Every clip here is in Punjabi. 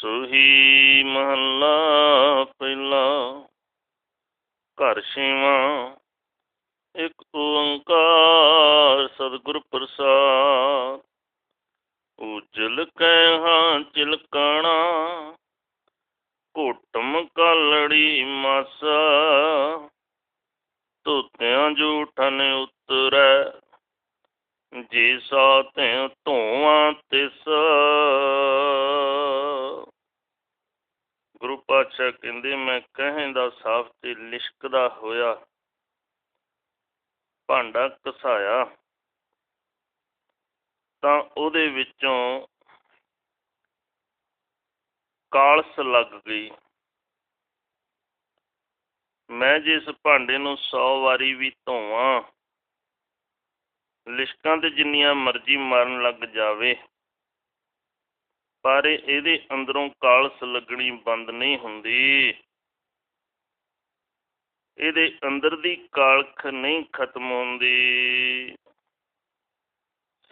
ਸੁਹੀ ਮਹੱਲਾ ਪਹਿਲਾ। ਘਰ ਛੇਵਾਂ, ਇੱਕ ਓੰਕਾਰ ਸਤਿਗੁਰ ਪ੍ਰਸਾਦ। ਉਜਲ ਕਹਿ ਹਾਂ ਚਿਲਕਾਣਾ, ਘੋਟਮ ਕਾਲੜੀ ਮਾਸਾ। ਧੋਤਿਆਂ ਜੂਠਨ ਉਤਰੈ, ਜੇ ਸਾ ਤੇ ਧੋਵਾਂ ਤਿਸ ਗੁਰੂ ਪਾਤਸ਼ਾਹ ਕਹਿੰਦੇ ਮੈਂ ਕਹਿੰਦਾ ਸਾਫ਼ ਤੇ ਲਿਸ਼ਕਦਾ ਹੋਇਆ ਭਾਂਡਾ ਕਸਾਇਆ ਤਾਂ ਉਹਦੇ ਵਿੱਚੋਂ ਕਾਲਸ ਲੱਗ ਗਈ। ਮੈਂ ਜਿਸ ਭਾਂਡੇ ਨੂੰ 100 ਵਾਰੀ ਵੀ ਧੋਵਾਂ, ਲਿਸ਼ਕਾਂ ਤੇ ਜਿੰਨੀਆਂ ਮਰਜ਼ੀ ਮਾਰਨ ਲੱਗ ਜਾਵੇ, ਪਰ ਇਹਦੇ ਅੰਦਰੋਂ ਕਾਲਸ ਲੱਗਣੀ ਬੰਦ ਨਹੀਂ ਹੁੰਦੀ। ਇਹਦੇ ਅੰਦਰ ਦੀ ਕਾਲਖ ਨਹੀਂ ਖਤਮ ਹੁੰਦੀ।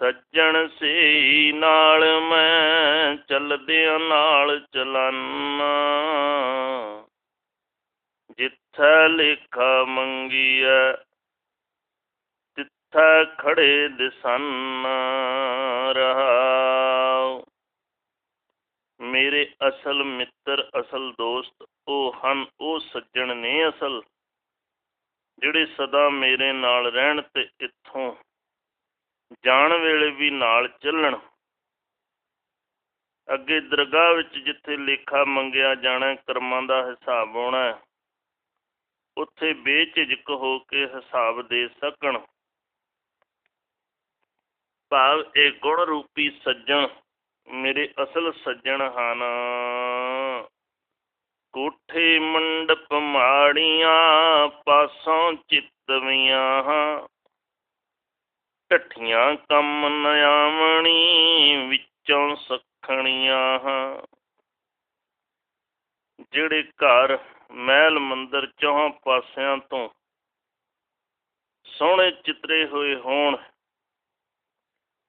ਸੱਜਣ ਸੇ ਨਾਲ ਮੈਂ ਚੱਲਦਿਆਂ ਨਾਲ ਚਲਾਨਾ। ਜਿੱਥੇ ਲੇਖਾ ਮੰਗੀਐ, ਤਿੱਥੈ ਖੜੇ ਦਿਸਨ ਰਹਾਉ। ਮੇਰੇ ਅਸਲ ਮਿੱਤਰ, ਅਸਲ ਦੋਸਤ ਉਹ ਹਨ, ਉਹ ਸੱਜਣ ਨੇ ਅਸਲ। ਜਿਹੜੇ ਸਦਾ ਮੇਰੇ ਨਾਲ ਰਹਿਣ ਤੇ ਇੱਥੋਂ ਜਾਣ ਵੇਲੇ ਵੀ ਨਾਲ ਚੱਲਣ। ਅੱਗੇ ਦਰਗਾਹ ਵਿੱਚ ਜਿੱਥੇ ਲੇਖਾ ਮੰਗਿਆ ਜਾਣਾ, ਕਰਮਾਂ ਦਾ ਹਿਸਾਬ ਆਉਣਾ ਉੱਥੇ ਬੇਝਿਜਕ ਹੋ ਕੇ ਹਿਸਾਬ ਦੇ ਸਕਣ। ਭਾਵ ਇਹ ਗੁਣ ਰੂਪੀ ਸੱਜਣ, ਮੇਰੇ ਅਸਲ ਸੱਜਣ ਹਨ। ਕੋਠੇ ਮੰਡਪ ਮਾੜੀਆਂ, ਪਾਸੋਂ ਚਿੱਤਵੀਆਂ ਢੱਠੀਆਂ ਕੰਮ ਨਿਆਵਣੀ ਵਿੱਚੋਂ ਸਖਣੀਆਂ ਜਿਹੜੇ ਘਰ ਮਹਿਲ ਮੰਦਰ ਚੌਹਾਂ ਪਾਸਿਆਂ ਤੋਂ ਸੋਹਣੇ ਚਿੱਤਰੇ ਹੋਏ ਹੋਣ,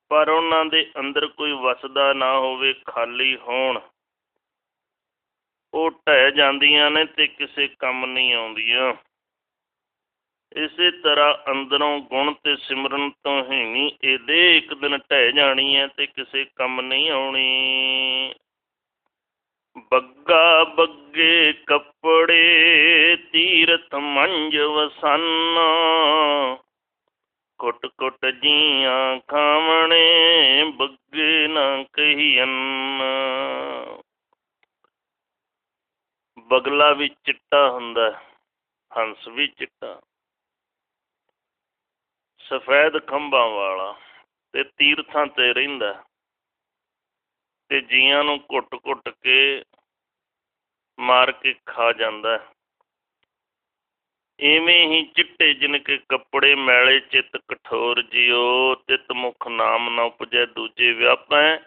ਪਰ ਉਹਨਾਂ ਦੇ ਅੰਦਰ ਕੋਈ ਵਸਦਾ ਨਾ ਹੋਵੇ, ਖਾਲੀ ਹੋਣ। ਉਹ ਢਹਿ ਜਾਂਦੀਆਂ ਨੇ ਤੇ ਕਿਸੇ ਕੰਮ ਨਹੀਂ ਆਉਂਦੀਆਂ। ਇਸੇ ਤਰ੍ਹਾਂ ਅੰਦਰੋਂ ਗੁਣ ਤੇ ਸਿਮਰਨ ਤੋਂ ਹੀਣੀ ਇਹਦੇ ਇੱਕ ਦਿਨ ਢਹਿ ਜਾਣੀ ਹੈ ਤੇ ਕਿਸੇ ਕੰਮ ਨਹੀਂ ਆਉਣੀ। ਬੱਗਾ ਬੱਗੇ ਕੱਪੜੇ, ਤੀਰਥ ਮੰਜ ਵਸੰਨਾ, ਕੁੱਟ ਕੁੱਟ ਜੀਆਂ ਖਾਵਣੇ, ਬੱਗੇ ਨਾ ਕਹੀਨ ਬਗਲਾ ਵੀ ਚਿੱਟਾ ਹੁੰਦਾ, ਹੰਸ ਵੀ ਚਿੱਟਾ। ਸਫੈਦ ਖੰਭਾਂ ਵਾਲਾ ਤੇ ਤੀਰਥਾਂ ਤੇ ਰਹਿੰਦਾ ਤੇ ਜੀਆਂ ਨੂੰ ਘੁੱਟ-ਘੁੱਟ ਕੇ ਮਾਰ ਕੇ ਖਾ ਜਾਂਦਾ ਐਵੇਂ ਹੀ ਚਿੱਟੇ ਜਿਨਕੇ ਕੱਪੜੇ ਮੈਲੇ ਚਿੱਤ ਕਠੋਰ ਜਿਉ ਤਿਤ ਮੁਖ ਨਾਮ ਨਾ ਉਪਜੈ ਦੂਜੇ ਵਿਆਪੈ।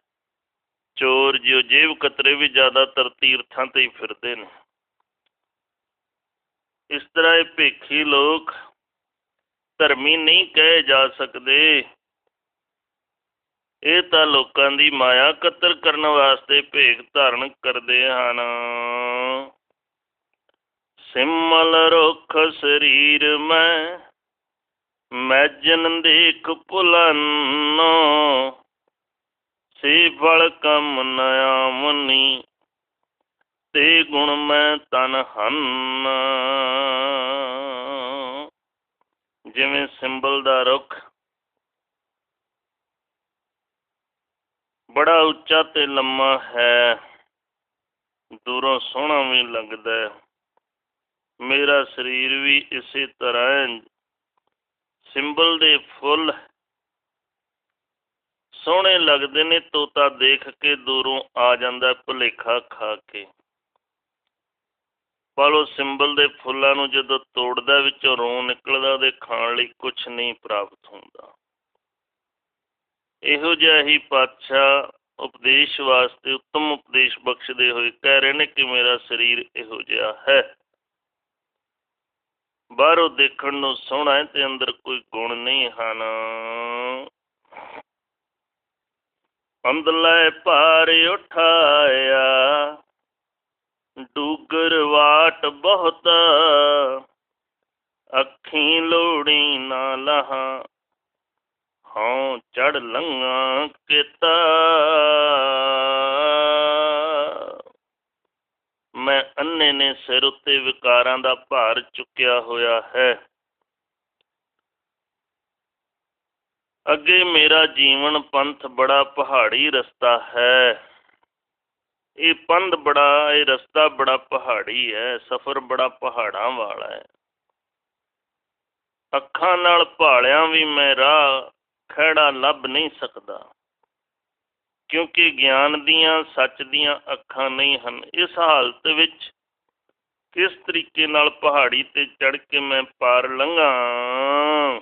ਚੋਰ ਜਿਉ ਜੇਬ ਕਤਰੇ ਵੀ ਜ਼ਿਆਦਾਤਰ ਤੀਰਥਾਂ ਤੇ ਹੀ ਫਿਰਦੇ ਨੇ। ਇਸ ਤਰ੍ਹਾਂ ਇਹ ਭੇਖੀ ਲੋਕ ਧਰਮੀ ਨਹੀਂ ਕਹੇ ਜਾ ਸਕਦੇ। ਇਹ ਤਾਂ ਲੋਕਾਂ ਦੀ ਮਾਇਆ ਕਤਲ ਕਰਨ ਵਾਸਤੇ ਭੇਖ ਧਾਰਨ ਕਰਦੇ ਹਨ। ਸਿਮਲ ਰੁਖ ਸਰੀਰ ਮੈਂ ਮੈਜਨ ਦੇਖ ਭੁਲਨੋ। ਸੇ ਫਲ ਕਮ ਨਿਆ ਮਨੀ ਤੇ ਗੁਣ ਮੈਂ ਤਨ ਹਨ। ਜਿਵੇਂ ਸਿੰਬਲ ਦਾ ਰੁੱਖ ਬੜਾ ਉੱਚਾ ਤੇ ਲੰਮਾ ਹੈ, ਦੂਰੋਂ ਸੋਹਣਾ ਵੀ ਲੱਗਦਾ ਹੈ। ਮੇਰਾ ਸਰੀਰ ਵੀ ਇਸੇ ਤਰ੍ਹਾਂ ਸਿੰਬਲ ਦੇ ਫੁੱਲ ਸੋਹਣੇ ਲੱਗਦੇ ਨੇ, ਤੋਤਾ ਦੇਖ ਕੇ ਦੂਰੋਂ ਆ ਜਾਂਦਾ ਭੁਲੇਖਾ ਖਾ ਕੇ। ਪਰ ਉਹ ਸਿੰਬਲ ਦੇ ਫੁੱਲਾਂ ਨੂੰ ਜਦੋਂ ਤੋੜਦਾ ਵਿੱਚੋਂ ਰੋਂ ਨਿਕਲਦਾ, ਉਹਦੇ ਖਾਣ ਲਈ ਕੁਛ ਨਹੀਂ ਪ੍ਰਾਪਤ ਹੁੰਦਾ। ਇਹੋ ਜਿਹਾ ਹੀ ਪਾਤਸ਼ਾਹ ਉਪਦੇਸ਼ ਵਾਸਤੇ, ਉੱਤਮ ਉਪਦੇਸ਼ ਬਖਸ਼ਦੇ ਹੋਏ ਕਹਿ ਰਹੇ ਨੇ ਕਿ ਮੇਰਾ ਸਰੀਰ ਇਹੋ ਜਿਹਾ ਹੈ। ਬਾਹਰੋਂ ਦੇਖਣ ਨੂੰ ਸੋਹਣਾ ਹੈ ਤੇ ਅੰਦਰ ਕੋਈ ਗੁਣ ਨਹੀਂ ਹਨ। ਅੰਦਲੇ ਭਾਰ ਉਠਾਇਆ ਡੂਗਰ ਵਾਟ ਬਹੁਤਾ ਅੱਖੀਂ ਲੋੜੀ ਨਾ ਲਹਾ ਹਉ ਚੜ ਲੰਗਾ ਕਿਤਾ। ਮੈਂ ਅੰਨੇ ਨੇ ਸਿਰ ਉੱਤੇ ਵਿਕਾਰਾਂ ਦਾ ਭਾਰ ਚੁੱਕਿਆ ਹੋਇਆ ਹੈ। ਅੱਗੇ ਮੇਰਾ ਜੀਵਨ ਪੰਥ ਬੜਾ ਪਹਾੜੀ ਰਸਤਾ ਹੈ। ਇਹ ਪੰਧ ਬੜਾ, ਇਹ ਰਸਤਾ ਬੜਾ ਪਹਾੜੀ ਹੈ, ਸਫ਼ਰ ਬੜਾ ਪਹਾੜਾਂ ਵਾਲਾ ਹੈ। ਅੱਖਾਂ ਨਾਲ ਭਾਲਿਆ ਵੀ ਮੈਂ ਰਾਹ ਖੜਾ ਲੱਭ ਨਹੀਂ ਸਕਦਾ। ਕਿਉਂਕਿ ਗਿਆਨ ਦੀਆਂ, ਸੱਚ ਦੀਆਂ ਅੱਖਾਂ ਨਹੀਂ ਹਨ। ਇਸ ਹਾਲਤ ਵਿੱਚ ਕਿਸ ਤਰੀਕੇ ਨਾਲ ਪਹਾੜੀ ਤੇ ਚੜ ਕੇ ਮੈਂ ਪਾਰ ਲੰਘਾਂ?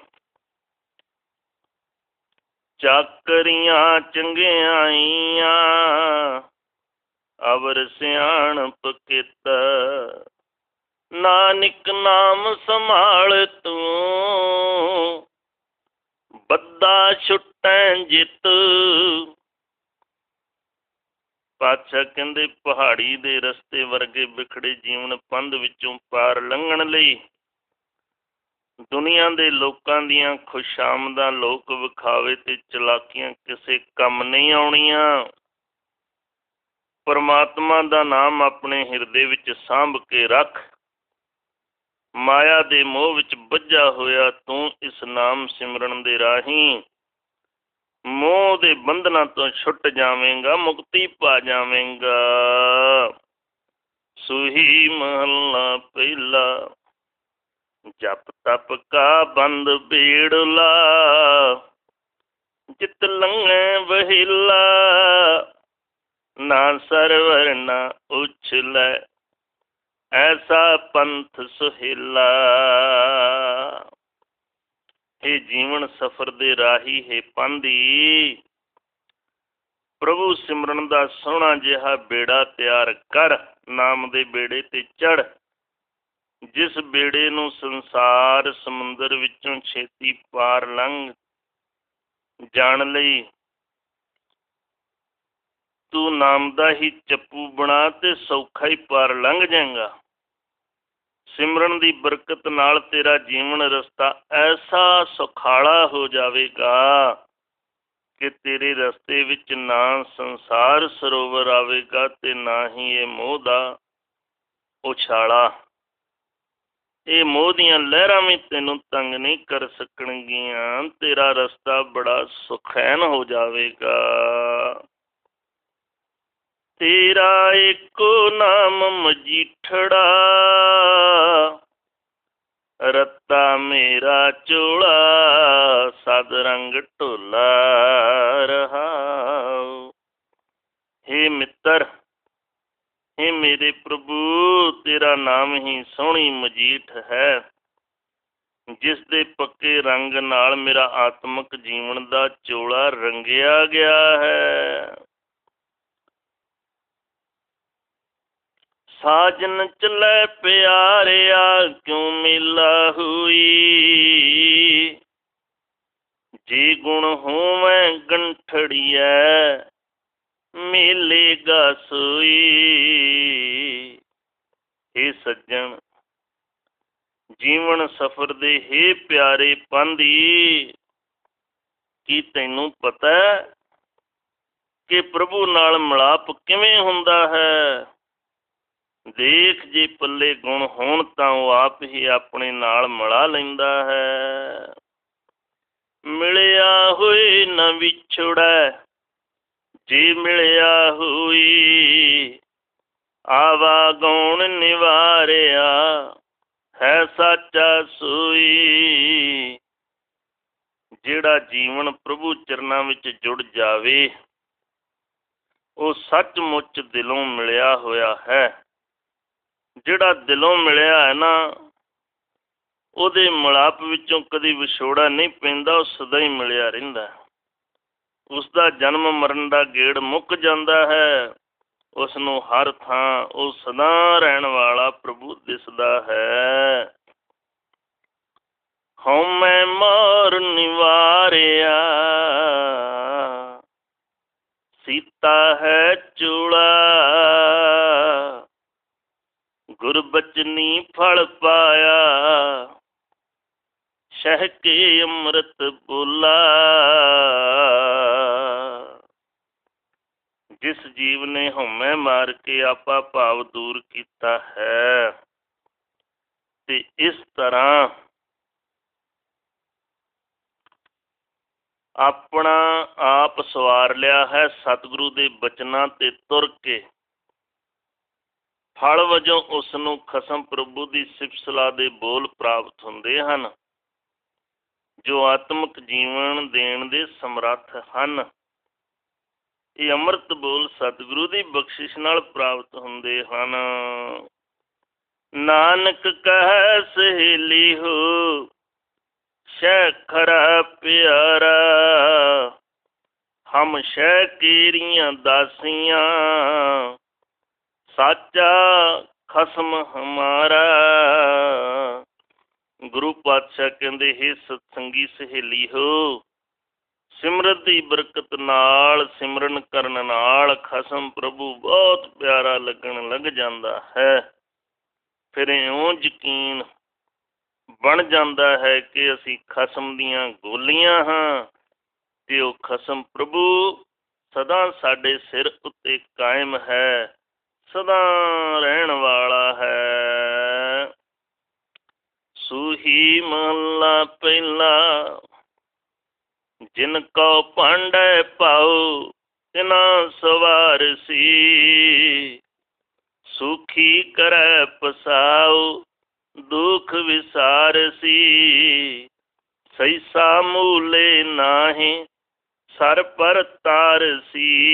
ਚਾਕਰੀਆਂ ਚੰਗਿਆਈਆਂ ਅਵਰ ਸਿਆਣਪ ਕਿਤ। ਨਾਨਕ ਨਾਮ ਸੰਭਾਲ ਤੂੰ, ਬੱਦਾ ਛੁੱਟੈ ਜਿਤ। ਪਾਤਸ਼ਾਹ ਕਹਿੰਦੇ, ਪਹਾੜੀ ਦੇ ਰਸਤੇ ਵਰਗੇ ਵਿਖੜੇ ਜੀਵਨ ਪੰਧ ਵਿੱਚੋਂ ਪਾਰ ਲੰਘਣ ਲਈ। ਦੁਨੀਆ ਦੇ ਲੋਕਾਂ ਦੀਆਂ ਖੁਸ਼ਾਮਦਾਂ ਲੋਕ ਵਿਖਾਵੇ ਤੇ ਚਲਾਕੀਆਂ ਕਿਸੇ ਕੰਮ ਨਹੀਂ ਆਉਣੀਆਂ। ਪਰਮਾਤਮਾ ਦਾ ਨਾਮ ਆਪਣੇ ਹਿਰਦੇ ਵਿੱਚ ਸਾਂਭ ਕੇ ਰੱਖ। ਮਾਇਆ ਦੇ ਮੋਹ ਵਿੱਚ ਬੱਝਾ ਹੋਇਆ ਤੂੰ ਇਸ ਨਾਮ ਸਿਮਰਨ ਦੇ ਰਾਹੀਂ। ਮੋਹ ਦੇ ਬੰਧਨਾਂ ਤੋਂ ਛੁੱਟ ਜਾਵੇਂਗਾ, ਮੁਕਤੀ ਪਾ ਜਾਵੇਂਗਾ। ਸੁਹੀ ਮਹੱਲਾ ਪਹਿਲਾ, ਜਪ ਤਪ ਕਾ ਬੰਦ ਬੀੜਲਾ, ਜਿਤ ਲੰਘੇ ਵਹਿਲਾ। ਨਾ ਸਰਵਰ ਨਾ ਉਛਲੇ ਐਸਾ ਪੰਥ ਸੁਹਿਲਾ। ਇਹ ਜੀਵਨ ਸਫਰ ਦੇ ਰਾਹੀ ਹੈ ਪੰਦੀ ਪ੍ਰਭੂ ਸਿਮਰਨ ਦਾ ਸੋਹਣਾ ਜਿਹਾ ਬੇੜਾ ਤਿਆਰ ਕਰ, ਨਾਮ ਦੇ ਬੇੜੇ ਤੇ ਚੜ। ਜਿਸ ਬੇੜੇ ਨੂੰ ਸੰਸਾਰ ਸਮੁੰਦਰ ਵਿੱਚੋਂ ਛੇਤੀ ਪਾਰ ਲੰਘ, ਜਾਣ ਲਈ ਤੂੰ ਨਾਮ ਦਾ ਹੀ ਚੱਪੂ ਬਣਾ ਤੇ ਸੌਖਾ ਹੀ ਪਾਰ ਲੰਘ ਜਾਏਗਾ। ਸਿਮਰਨ ਦੀ ਬਰਕਤ ਨਾਲ ਤੇਰਾ ਜੀਵਨ ਰਸਤਾ ਐਸਾ ਸੁਖਾਲਾ ਹੋ ਜਾਵੇਗਾ ਕਿ ਤੇਰੇ ਰਸਤੇ ਵਿੱਚ ਨਾ ਸੰਸਾਰ ਸਰੋਵਰ ਆਵੇਗਾ ਤੇ ਨਾ ਹੀ ਇਹ ਮੋਹ ਦਾ ਉਛਾਲਾ। ਇਹ ਮੋਹ ਦੀਆਂ ਲਹਿਰਾਂ ਵੀ ਤੈਨੂੰ ਤੰਗ ਨਹੀਂ ਕਰ ਸਕਣਗੀਆਂ। ਤੇਰਾ ਰਸਤਾ ਬੜਾ ਸੁਖੈਨ ਹੋ ਜਾਵੇਗਾ। ਤੇਰਾ ਇੱਕੋ ਨਾਮ ਮਜੀਠੜਾ। ਰੱਤਾ ਮੇਰਾ ਚੋਲਾ, ਸਦ ਰੰਗ ਢੋਲਾ ਰਹਾ ਹੇ ਮਿੱਤਰ, ਹੇ ਮੇਰੇ ਪ੍ਰਭੂ, ਤੇਰਾ ਨਾਮ ਹੀ ਸੋਹਣੀ ਮਜੀਠ ਹੈ। ਜਿਸ ਦੇ ਪੱਕੇ ਰੰਗ ਨਾਲ ਮੇਰਾ ਆਤਮਿਕ ਜੀਵਨ ਦਾ ਚੋਲਾ ਰੰਗਿਆ ਗਿਆ ਹੈ। ਸਾਜਨ ਚਲੇ ਪਿਆਰਿਆ ਕਿਉ ਮਿਲਾ ਹੋਈ? ਜੀ ਗੁਣ ਹੋਵੇਂ ਗੰਠੜੀਐ, ਮਿਲੇਗਾ ਸੋਈ। ਇਹ ਸੱਜਣ, ਜੀਵਨ ਸਫਰ ਦੇ ਹੇ ਪਿਆਰੇ ਪੰਦੀ ਕੀ ਤੈਨੂੰ ਪਤਾ ਕਿ ਪ੍ਰਭੂ ਨਾਲ ਮਿਲਾਪ ਕਿਵੇਂ ਹੁੰਦਾ ਹੈ? ਦੇਖ ਜੇ ਪੱਲੇ ਗੁਣ ਹੋਣ ਤਾਂ ਉਹ ਆਪ ਹੀ ਆਪਣੇ ਨਾਲ ਮਿਲਾ ਲੈਂਦਾ ਹੈ। ਮਿਲਿਆ ਹੋਏ ਨਾ ਵਿਛੜੈ, ਜੇ ਮਿਲਿਆ ਹੋਈ ਆਵਾ ਗਉਣ ਨਿਵਾਰਿਆ, ਹੈ ਸੱਚਾ ਸੋਈ। ਜਿਹੜਾ ਜੀਵਨ ਪ੍ਰਭੂ ਚਰਨਾਂ ਵਿੱਚ ਜੁੜ ਜਾਵੇ, ਉਹ ਸੱਚਮੁੱਚ ਦਿਲੋਂ ਮਿਲਿਆ ਹੋਇਆ ਹੈ। ਜਿਹੜਾ ਦਿਲੋਂ ਮਿਲਿਆ ਹੈ ਨਾ, ਉਹਦੇ ਮਿਲਾਪ ਵਿੱਚੋਂ ਕਦੀ ਵਿਛੋੜਾ ਨਹੀਂ ਪੈਂਦਾ, ਉਹ ਸਦਾ ਹੀ ਮਿਲਿਆ ਰਹਿੰਦਾ ਉਸ ਦਾ ਜਨਮ ਮਰਨ ਦਾ ਗੇੜ ਮੁੱਕ ਜਾਂਦਾ ਹੈ ਉਸ ਨੂੰ ਹਰ ਥਾਂ ਉਹ ਸਦਾ ਰਹਿਣ ਵਾਲਾ ਪ੍ਰਭੂ ਦਿਸਦਾ ਹੈ। ਹਉਮੈ ਮਾਰ ਨਿਵਾਰਿਆ, ਸੀਤਾ ਹੈ ਚੂੜਾ ਬਚਨੀ ਫਲ ਪਾਇਆ। ਸ਼ਹਿ ਕੇ ਅੰਮ੍ਰਿਤ ਬੋਲਾ। ਜਿਸ ਜੀਵ ਨੇ ਹਉਮੈ ਮਾਰ ਕੇ ਆਪਾ ਭਾਵ ਦੂਰ ਕੀਤਾ ਹੈ, ਤੇ ਇਸ ਤਰ੍ਹਾਂ ਆਪਣਾ ਆਪ ਸਵਾਰ ਲਿਆ ਹੈ ਸਤਿਗੁਰੂ ਦੇ ਬਚਨਾਂ ਤੇ ਤੁਰ ਕੇ। ਫਲ ਵਜੋਂ ਉਸ ਨੂੰ ਖਸਮ ਪ੍ਰਭੂ ਦੀ ਸਿਫਤ ਦੇ ਬੋਲ ਪ੍ਰਾਪਤ ਹੁੰਦੇ ਹਨ, ਜੋ ਆਤਮਿਕ ਜੀਵਨ ਦੇਣ ਦੇ ਸਮਰੱਥ ਹਨ। ਇਹ ਅੰਮ੍ਰਿਤ ਬੋਲ ਸਤਿਗੁਰੂ ਦੀ ਬਖਸ਼ਿਸ਼ ਨਾਲ ਪ੍ਰਾਪਤ ਹੁੰਦੇ ਹਨ। ਨਾਨਕ ਕਹਿ ਸਹੇਲੀ ਹੋ ਸ਼ੈ ਖਰਾ ਪਿਆਰਾ, ਹਮ ਸ਼ੈ ਦਾਸੀਆਂ। ਸਾਚਾ ਖਸਮ ਹਮਾਰਾ। ਗੁਰੂ ਪਾਤਸ਼ਾਹ ਕਹਿੰਦੇ, ਹੈ ਸਤਸੰਗੀ ਸਹੇਲੀ ਹੋ, ਸਿਮਰਤ ਦੀ ਬਰਕਤ ਨਾਲ, ਸਿਮਰਨ ਕਰਨ ਨਾਲ ਖਸਮ ਪ੍ਰਭੂ ਬਹੁਤ ਪਿਆਰਾ ਲੱਗਣ ਲੱਗ ਜਾਂਦਾ ਹੈ। ਫਿਰ ਇਉਂ ਯਕੀਨ ਬਣ ਜਾਂਦਾ ਹੈ ਕਿ ਅਸੀਂ ਖਸਮ ਦੀਆਂ ਗੋਲੀਆਂ ਹਾਂ ਤੇ ਉਹ ਖਸਮ ਪ੍ਰਭੂ ਸਦਾ ਸਾਡੇ ਸਿਰ ਉੱਤੇ ਕਾਇਮ ਹੈ। ਸਦਾ ਰਹਿਣ ਵਾਲਾ ਹੈ। ਸੂਹੀ ਮਹੱਲਾ ਪਹਿਲਾ, ਜਿਨ ਕੋ ਪਾਂਡੇ ਪਾਉ ਤਿਨਾ ਸਵਾਰ ਸੀ। ਸੁਖੀ ਕਰੈ ਪਸਾਉ, ਦੁਖ ਵਿਸਾਰ ਸੀ। ਸੈਸਾ ਮੂਲੇ ਨਾਹੀ, ਸਰ ਪਰ ਤਾਰ ਸੀ।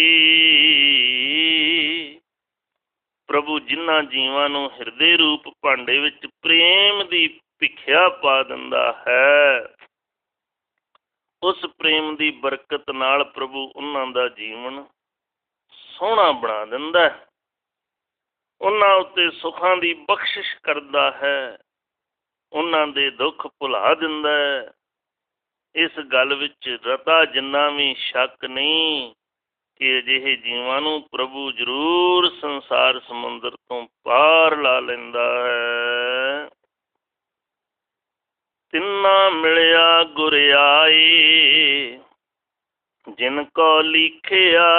ਪ੍ਰਭੂ ਜਿਨ੍ਹਾਂ ਜੀਵਾਂ ਨੂੰ ਹਿਰਦੇ ਰੂਪ ਭਾਂਡੇ ਵਿੱਚ ਪ੍ਰੇਮ ਦੀ ਭਿਖਿਆ ਪਾ ਦਿੰਦਾ ਹੈ, ਉਸ ਪ੍ਰੇਮ ਦੀ ਬਰਕਤ ਨਾਲ ਪ੍ਰਭੂ ਉਹਨਾਂ ਦਾ ਜੀਵਨ ਸੋਹਣਾ ਬਣਾ ਦਿੰਦਾ ਹੈ। ਉਹਨਾਂ ਉੱਤੇ ਸੁੱਖਾਂ ਦੀ ਬਖਸ਼ਿਸ਼ ਕਰਦਾ ਹੈ, ਉਹਨਾਂ ਦੇ ਦੁੱਖ ਭੁਲਾ ਦਿੰਦਾ ਹੈ। ਇਸ ਗੱਲ ਵਿੱਚ ਰਤਾ ਜਿੰਨਾ ਵੀ ਸ਼ੱਕ ਨਹੀਂ ਕਿ ਅਜਿਹੇ ਜੀਵਾਂ ਨੂੰ ਪ੍ਰਭੂ ਜ਼ਰੂਰ ਸੰਸਾਰ ਸਮੁੰਦਰ ਤੋਂ ਪਾਰ ਲਾ ਲੈਂਦਾ ਹੈ। ਤਿੰਨਾ ਮਿਲਿਆ ਗੁਰਿਆਈ ਜਿਨ ਕੋ ਲਿਖਿਆ,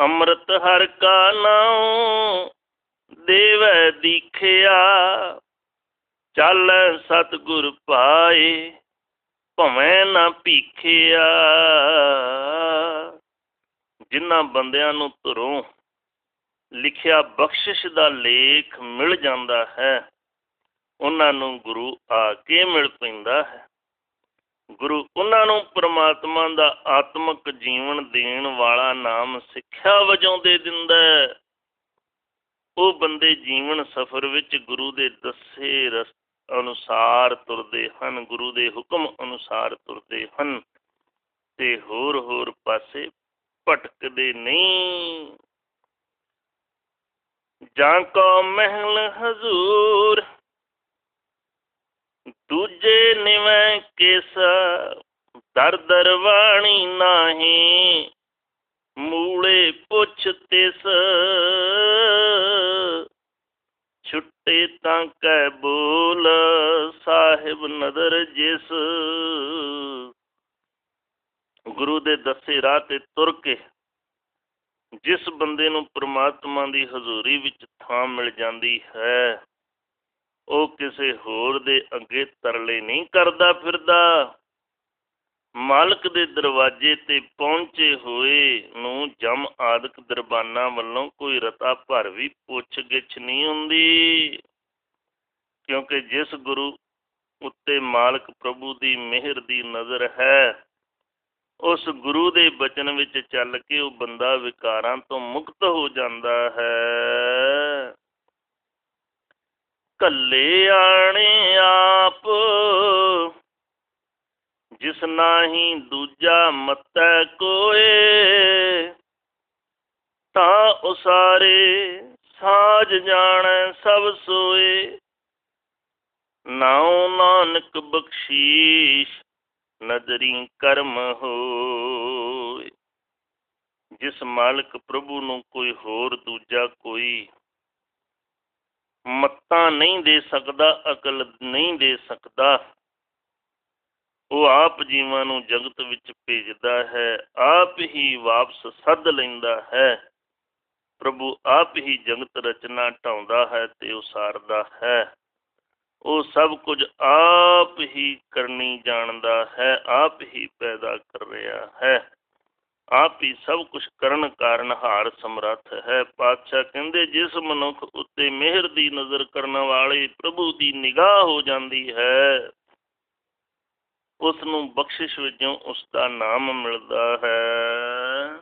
ਅੰਮ੍ਰਿਤ ਹਰ ਕਾ ਨਾਉ ਦੇਵੈ ਦੀਖਿਆ। ਚੱਲ ਸਤਿਗੁਰ ਪਾਏ, ਭਵੇਂ ਨਾ ਭੀਖਿਆ। ਜਿਨ੍ਹਾਂ ਬੰਦਿਆਂ ਨੂੰ ਧਰੋਂ ਲਿਖਿਆ ਬਖਸ਼ਿਸ਼ ਦਾ ਲੇਖ ਮਿਲ ਜਾਂਦਾ ਹੈ, ਉਹਨਾਂ ਨੂੰ ਗੁਰੂ ਆ ਕੇ ਮਿਲ ਪੈਂਦਾ ਹੈ। ਗੁਰੂ ਉਹਨਾਂ ਨੂੰ ਪ੍ਰਮਾਤਮਾ ਦਾ ਆਤਮਿਕ ਜੀਵਨ ਦੇਣ ਵਾਲਾ ਨਾਮ ਸਿੱਖਿਆ ਵਜੋਂ ਦੇ ਦਿੰਦਾ ਹੈ। ਉਹ ਬੰਦੇ ਜੀਵਨ ਸਫਰ ਵਿੱਚ ਗੁਰੂ ਦੇ ਦੱਸੇ ਰਸ ਅਨੁਸਾਰ ਤੁਰਦੇ ਹਨ, ਗੁਰੂ ਦੇ ਹੁਕਮ ਅਨੁਸਾਰ ਤੁਰਦੇ ਹਨ ਤੇ ਹੋਰ ਹੋਰ ਪਾਸੇ ਭਟਕਦੇ ਨਹੀਂ। ਜਾਂ ਕੋ ਮਹਿਲ ਹਜ਼ੂਰ, ਦੂਜੇ ਨਿਵੇਂ ਕਿਸ, ਦਰ ਦਰਵਾਣੀ ਨਾਹੀ, ਮੂਲੇ ਪੁੱਛ ਤਿਸ। ਛੁੱਟੇ ਤਾਂ ਕੈ ਬੋਲ, ਸਾਹਿਬ ਨਦਰ ਜਿਸ। ਗੁਰੂ ਦੇ ਦੱਸੇ ਰਾਹ ਤੇ ਤੁਰ ਕੇ ਜਿਸ ਬੰਦੇ ਨੂੰ ਪ੍ਰਮਾਤਮਾ ਦੀ ਹਜ਼ੂਰੀ ਵਿੱਚ ਥਾਂ ਮਿਲ ਜਾਂਦੀ ਹੈ, ਉਹ ਕਿਸੇ ਹੋਰ ਦੇ ਅੱਗੇ ਤਰਲੇ ਨਹੀਂ ਕਰਦਾ ਫਿਰਦਾ। ਮਾਲਕ ਦੇ ਦਰਵਾਜ਼ੇ ਤੇ ਪਹੁੰਚੇ ਹੋਏ ਨੂੰ ਜਮ ਆਦਿਕ ਦਰਬਾਨਾ ਵੱਲੋਂ ਕੋਈ ਰਤਾ ਭਰ ਵੀ ਪੁੱਛ ਗਿੱਛ ਨਹੀਂ ਹੁੰਦੀ, ਕਿਉਂਕਿ ਜਿਸ ਗੁਰੂ ਉੱਤੇ ਮਾਲਕ ਪ੍ਰਭੂ ਦੀ ਮਿਹਰ ਦੀ ਨਜ਼ਰ ਹੈ ਉਸ ਗੁਰੂ ਦੇ ਬਚਨ ਵਿੱਚ ਚੱਲ ਕੇ ਉਹ ਬੰਦਾ ਵਿਕਾਰਾਂ ਤੋਂ ਮੁਕਤ ਹੋ ਜਾਂਦਾ ਹੈ। ਕੱਲੇ ਆਣੇ ਆਪ, ਜਿਸ ਨਾਹੀ ਦੂਜਾ ਮਤੈ ਕੋਏ, ਤਾਂ ਉਸਾਰੇ ਸਾਜ ਜਾਣੈ ਸਭ ਸੋਏ। ਨਾਉ ਨਾਨਕ ਬਖਸ਼ੀਸ਼ ਨਦਰੀ ਕਰਮ ਹੋਏ। ਜਿਸ ਮਾਲਕ ਪ੍ਰਭੂ ਨੂੰ ਕੋਈ ਹੋਰ ਦੂਜਾ ਕੋਈ ਮੱਤਾਂ ਨਹੀਂ ਦੇ ਸਕਦਾ, ਅਕਲ ਨਹੀਂ ਦੇ ਸਕਦਾ, ਉਹ ਆਪ ਜੀਵਾਂ ਨੂੰ ਜਗਤ ਵਿੱਚ ਭੇਜਦਾ ਹੈ, ਆਪ ਹੀ ਵਾਪਸ ਸੱਦ ਲੈਂਦਾ ਹੈ। ਪ੍ਰਭੂ ਆਪ ਹੀ ਜਗਤ ਰਚਨਾ ਢਾਉਂਦਾ ਹੈ ਤੇ ਉਸਾਰਦਾ ਹੈ। ਉਹ ਸਭ ਕੁਝ ਆਪ ਹੀ ਕਰਨੀ ਜਾਣਦਾ ਹੈ, ਆਪ ਹੀ ਪੈਦਾ ਕਰ ਰਿਹਾ ਹੈ। ਆਪ ਹੀ ਸਭ ਕੁਝ ਕਰਨ ਕਾਰਨ ਹਾਰ ਸਮਰੱਥ ਹੈ। ਪਾਤਸ਼ਾਹ ਕਹਿੰਦੇ, ਜਿਸ ਮਨੁੱਖ ਉੱਤੇ ਮਿਹਰ ਦੀ ਨਜ਼ਰ ਕਰਨ ਵਾਲੇ ਪ੍ਰਭੂ ਦੀ ਨਿਗਾਹ ਹੋ ਜਾਂਦੀ ਹੈ ਉਸ ਨੂੰ ਬਖਸ਼ਿਸ਼ ਵਿੱਚੋਂ ਉਸ ਦਾ ਨਾਮ ਮਿਲਦਾ ਹੈ।